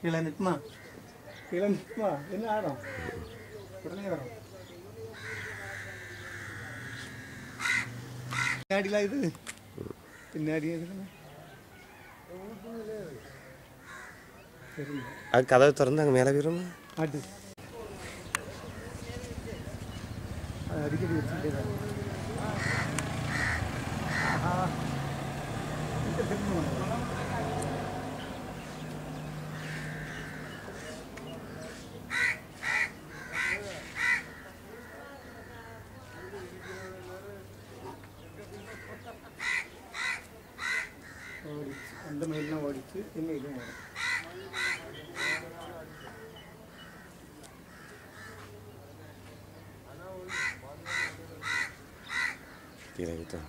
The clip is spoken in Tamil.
கீழே நிற்குமா? கீழே நிற்குமா? என்ன ஆடும்? உடனே வரும். பின்னாடிலாம் இது. பின்னாடி அது கதவை திறந்து அங்கே மேலே போயிருமா? ஆட்டு அது அடிக்கடி வச்சுட்டே ஓடிச்சு அந்த மயிலாம் ஓடிச்சு இன்னும் இதுவும் ஓடும் கீழே விட்டோம்